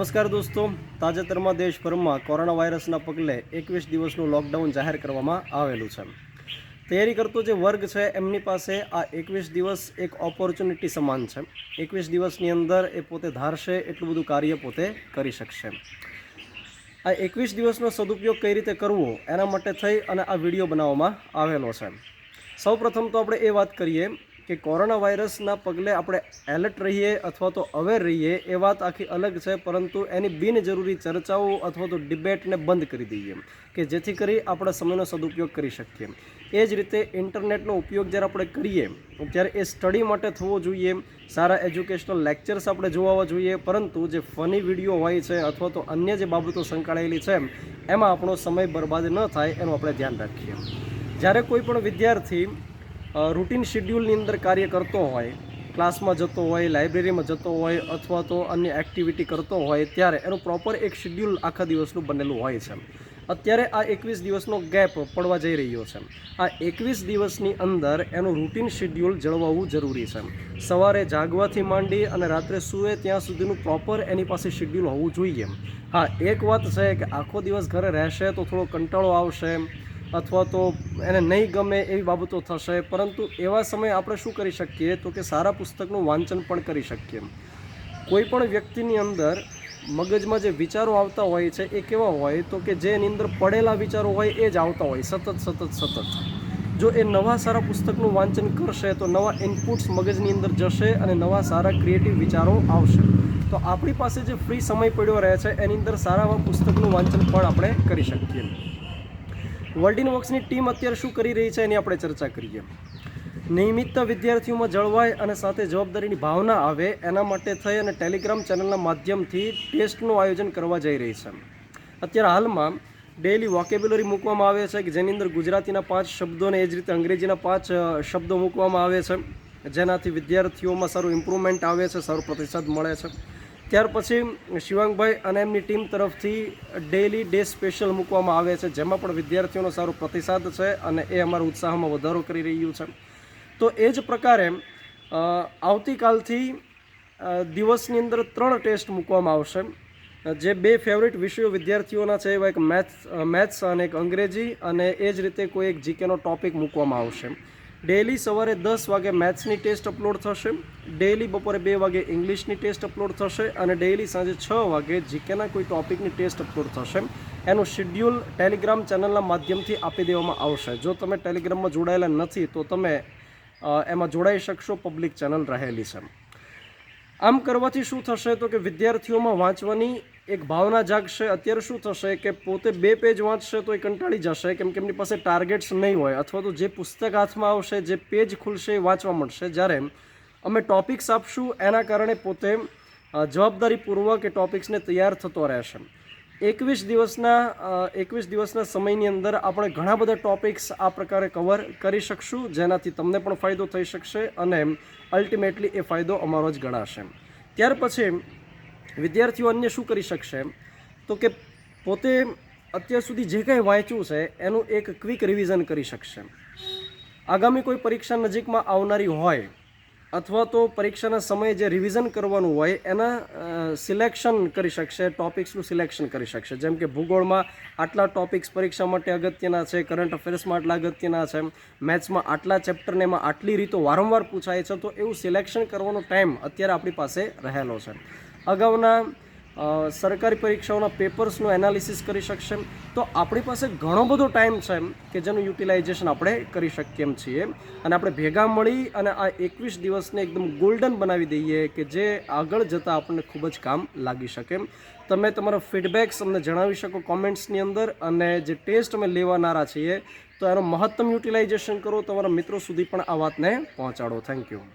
નમસ્કાર દોસ્તો. તાજેતરમાં દેશભરમાં કોરોના વાયરસના પગલે એકવીસ દિવસનું લોકડાઉન જાહેર કરવામાં આવેલું છે. તૈયારી કરતો જે વર્ગ છે, એમની પાસે આ એકવીસ દિવસ એક ઓપોર્ચ્યુનિટી સમાન છે. એકવીસ દિવસની અંદર એ પોતે ધારશે, એટલું બધું કાર્ય પોતે કરી શકશે. આ એકવીસ દિવસનો સદુપયોગ કઈ રીતે કરવો, એના માટે થઈ અને આ વીડિયો બનાવવામાં આવેલો છે. સૌપ્રથમ તો આપણે એ વાત કરીએ કે કોરોના વાયરસના પગલે આપણે એલર્ટ રહીએ અથવા તો અવેર રહીએ એ વાત આખી અલગ છે, પરંતુ એની બિનજરૂરી ચર્ચાઓ અથવા તો ડિબેટને બંધ કરી દઈએ કે જેથી કરી આપણે સમયનો સદુપયોગ કરી શકીએ. એ જ રીતે ઇન્ટરનેટનો ઉપયોગ જ્યારે આપણે કરીએ, ત્યારે એ સ્ટડી માટે થવો જોઈએ. સારા એજ્યુકેશનલ લેક્ચર્સ આપણે જોવા જોઈએ, પરંતુ જે ફની વીડિયો હોય છે અથવા તો અન્ય જે બાબતો સંકળાયેલી છે, એમાં આપણો સમય બરબાદ ન થાય એનું આપણે ધ્યાન રાખીએ. જ્યારે કોઈ પણ વિદ્યાર્થી રૂટીન શેડ્યુલની અંદર કાર્ય કરતો હોય ક્લાસમાં જતો હોય લાઇબ્રેરીમાં જતો હોય અથવા તો અન્ય એક્ટિવિટી કરતો હોય, ત્યારે એનું પ્રોપર એક શેડ્યુલ આખા દિવસનું બનેલું હોય છે. અત્યારે આ એકવીસ દિવસનો ગેપ પડવા જઈ રહ્યો છે. આ એકવીસ દિવસની અંદર એનું રૂટીન શેડ્યુલ જળવાવું જરૂરી છે. સવારે જાગવાથી માંડી અને રાત્રે સૂએ ત્યાં સુધીનું પ્રોપર એની પાસે શેડ્યુલ હોવું જોઈએ. હા, એક વાત છે કે આખો દિવસ ઘરે રહેશે તો થોડો કંટાળો આવશે. અથવા તો એને નહીં ગમે એવી બાબતો થશે, પરંતુ એવા સમયે આપણે શું કરી શકીએ? તો કે સારા પુસ્તકનું વાંચન પણ કરી શકીએ કોઈ પણ વ્યક્તિની અંદર મગજમાં જે વિચારો આવતા હોય છે, એ કેવા હોય? તો કે જે એની અંદર પડેલા વિચારો હોય, એ જ આવતા હોય. સતત સતત સતત. જો એ નવા સારા પુસ્તકનું વાંચન કરશે, તો નવા ઇનપુટ્સ મગજની અંદર જશે અને નવા સારા ક્રિએટિવ વિચારો આવશે. તો આપણી પાસે જે ફ્રી સમય પડ્યો રહે છે, એની અંદર સારા પુસ્તકનું વાંચન પણ આપણે કરી શકીએ વર્લ્ડ વોક્સની ટીમ અત્યારે શું કરી રહી છે એની આપણે ચર્ચા કરીએ. નિયમિત વિદ્યાર્થીઓમાં જળવાય અને સાથે જવાબદારીની ભાવના આવે એના માટે થઈ અને ટેલિગ્રામ ચેનલના માધ્યમથી ટેસ્ટનું આયોજન કરવા જઈ રહી છે. અત્યારે હાલમાં ડેઇલી વોકેબ્યુલરી મૂકવામાં આવે છે કે જેની અંદર ગુજરાતીના પાંચ શબ્દો અને એ જ રીતે અંગ્રેજીના પાંચ શબ્દો મૂકવામાં આવે છે. જેનાથી વિદ્યાર્થીઓમાં સારું ઇમ્પ્રુવમેન્ટ આવે છે, સારો પ્રતિસાદ મળે છે. ત્યાર પછી શિવાંગભાઈ અને એમની ટીમ તરફથી ડેઇલી ડે સ્પેશિયલ મૂકવામાં આવે છે, જેમાં પણ વિદ્યાર્થીઓનો સારો પ્રતિસાદ છે અને એ અમારા ઉત્સાહમાં વધારો કરી રહ્યું છે. તો એ જ પ્રકારે આવતીકાલથી દિવસની અંદર ત્રણ ટેસ્ટ મૂકવામાં આવશે. જે બે ફેવરિટ વિષયો વિદ્યાર્થીઓના છે, એવા એક મેથ્સ મેથ્સ અને એક અંગ્રેજી અને એ જ રીતે કોઈ એક જીકેનો ટોપિક મૂકવામાં આવશે. ડેલી સવારે દસ વાગે મેથ્સની ટેસ્ટ અપલોડ થશે, ડેલી બપોરે બે વાગે ઇંગ્લિશની ટેસ્ટ અપલોડ થશે અને ડેલી સાંજે છ વાગે જીકેના કોઈ ટોપિકની ટેસ્ટ અપલોડ થશે. એનું શેડ્યુલ ટેલિગ્રામ ચેનલના માધ્યમથી આપી દેવામાં આવશે. જો તમે ટેલિગ્રામમાં જોડાયેલા નથી, તો તમે એમાં જોડાઈ શકશો, પબ્લિક ચેનલ રહેલી છે. આમ કરવાથી શું થશે તો કે વિદ્યાર્થીઓમાં વાંચવાની એક ભાવના જાગશે. અત્યારે શું થશે કે પોતે બે પેજ વાંચશે તો એ કંટાળી જશે, કેમ કે એમની પાસે ટાર્ગેટ્સ નહીં હોય. અથવા તો જે પુસ્તક હાથમાં આવશે, જે પેજ ખુલશે એ વાંચવા મળશે. જ્યારે અમે ટોપિક્સ આપશું, એના કારણે પોતે જવાબદારીપૂર્વક એ ટોપિક્સને તૈયાર થતો રહેશે. એકવીસ દિવસના એકવીસ દિવસના સમયની અંદર આપણે ઘણા બધા ટોપિક્સ આ પ્રકારે કવર કરી શકશું, જેનાથી તમને પણ ફાયદો થઈ શકશે અને અલ્ટિમેટલી એ ફાયદો અમારો જ ગણાશે. ત્યાર પછી વિદ્યાર્થીઓ અન્ય શું કરી શકશે? તો કે પોતે અત્યાર સુધી જે કાંઈ વાંચ્યું છે, એનું એક ક્વિક રિવિઝન કરી શકશે. આગામી કોઈ પરીક્ષા નજીકમાં આવનારી હોય અથવા તો પરીક્ષાના સમયે જે રિવિઝન કરવાનું હોય, એના સિલેક્શન કરી શકશે ટોપિક્સનું સિલેક્શન કરી શકશે. જેમ કે ભૂગોળમાં આટલા ટોપિક્સ પરીક્ષા માટે અગત્યના છે કરંટ અફેર્સમાં આટલા અગત્યના છે મેથ્સમાં આટલા ચેપ્ટરને એમાં આટલી રીતો વારંવાર પૂછાય છે, તો એવું સિલેક્શન કરવાનો ટાઈમ અત્યારે આપણી પાસે રહેલો છે. અગાઉના સરકારી પરીક્ષાઓના પેપર્સનું એનાલિસિસ કરી શકશે તો આપણી પાસે ઘણો બધો ટાઈમ છે કે જેનું યુટિલાઇઝેશન આપણે કરી શકીએ એમ છીએ. અને આપણે ભેગા મળી અને આ એકવીસ દિવસને એકદમ ગોલ્ડન બનાવી દઈએ કે જે આગળ જતાં આપણને ખૂબ જ કામ લાગી શકે તમે તમારા ફીડબેક્સ અમને જણાવી શકો કોમેન્ટ્સની અંદર અને જે ટેસ્ટ અમે લેવાનારા છીએ, તો એનો મહત્તમ યુટિલાઇઝેશન કરો તમારા મિત્રો સુધી પણ આ વાતને પહોંચાડો. Thank you.